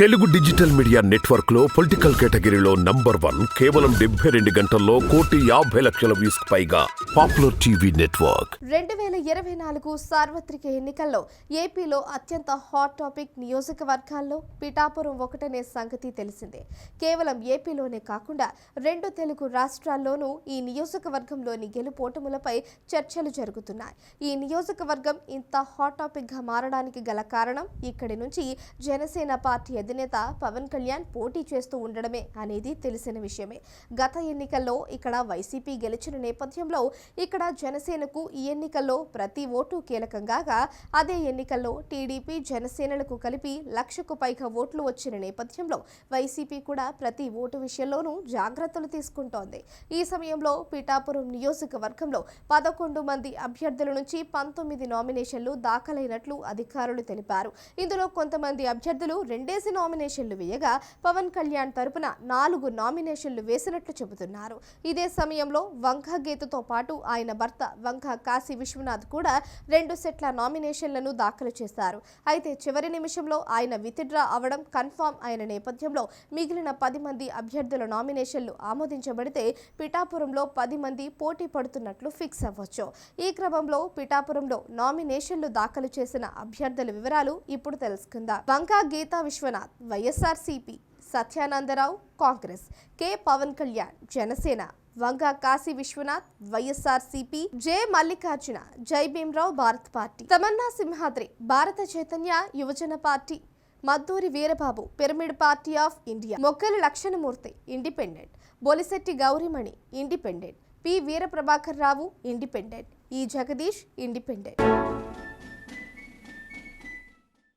Telugu digital media నెట్వర్క్లో political కేటగిరీలో number one కేవలం డెబ్బై రెండు గంటల్లో కోటి యాభై లక్షల వ్యూస్ పైగా పాపులర్ టీవీ నెట్వర్క్. రెండు వేల ఇరవై నాలుగు సార్వత్రిక ఎన్నికల్లో ఏపీలో అత్యంత హాట్ టాపిక్ నియోజకవర్గాల్లో పిఠాపురం ఒకటనే సంగతి తెలిసిందే. కేవలం ఏపీలోనే కాకుండా రెండు తెలుగు రాష్ట్రాల్లోనూ ఈ నియోజకవర్గంలోని గెలుపోటములపై చర్చలు జరుగుతున్నాయి. ఈ నియోజకవర్గం ఇంత హాట్ టాపిక్గా మారడానికి గల కారణం ఇక్కడి నుంచి జనసేన పార్టీ అధినేత పవన్ కళ్యాణ్ పోటీ చేస్తూ ఉండడమే అనేది తెలిసిన విషయమే. గత ఎన్నికల్లో ఇక్కడ వైసీపీ గెలిచిన నేపథ్యంలో ఇక్కడ జనసేనకు ఈ ఎన్నికల్లో ప్రతి ఓటు కీలకంగా అదే ఎన్నికల్లో టీడీపీ జనసేనలకు కలిపి లక్షకు పైగా ఓట్లు వచ్చిన నేపథ్యంలో వైసీపీ కూడా ప్రతి ఓటు విషయంలోనూ జాగ్రత్తలు తీసుకుంటోంది. ఈ సమయంలో పిఠాపురం నియోజకవర్గంలో పదకొండు మంది అభ్యర్థుల నుంచి పంతొమ్మిది నామినేషన్లు దాఖలైనట్లు అధికారులు తెలిపారు. ఇందులో కొంతమంది అభ్యర్థులు రెండేసి నామినేషన్లు వేయగా పవన్ కళ్యాణ్ తరపున నాలుగు నామినేషన్లు వేసినట్లు చెబుతున్నారు. ఇదే సమయంలో వంక గీతతో పాటు ఆయన భర్త వంక కాశీ విశ్వనాథ్ కూడా రెండు సెట్ల నామినేషన్లను దాఖలు చేశారు. అయితే చివరి నిమిషంలో ఆయన విత్డ్రా అవడం కన్ఫామ్ అయిన నేపథ్యంలో మిగిలిన పది మంది అభ్యర్థుల నామినేషన్లు ఆమోదించబడితే పిఠాపురంలో పది మంది పోటీ పడుతున్నట్లు ఫిక్స్ అవ్వచ్చు. ఈ క్రమంలో పిఠాపురంలో నామినేషన్లు దాఖలు చేసిన అభ్యర్థుల వివరాలు ఇప్పుడు తెలుసుకుందాం. Vanka Geetha Viswanath YSR CP Satyanandarao Congress K. Pawan Kalyan Janasena Vanga Kashi Viswanath YSRCP J. Mallikarjuna Jai Bhimrao Bharat party Tamanna Simhadri Bharata Chaitanya Yuvajana party Madduri Veerababu pyramid party of India Mokkala Lakshanamurthy independent Bolisetti Gourimani independent P. Veeraprabhakar Rao independent E Jagadish independent.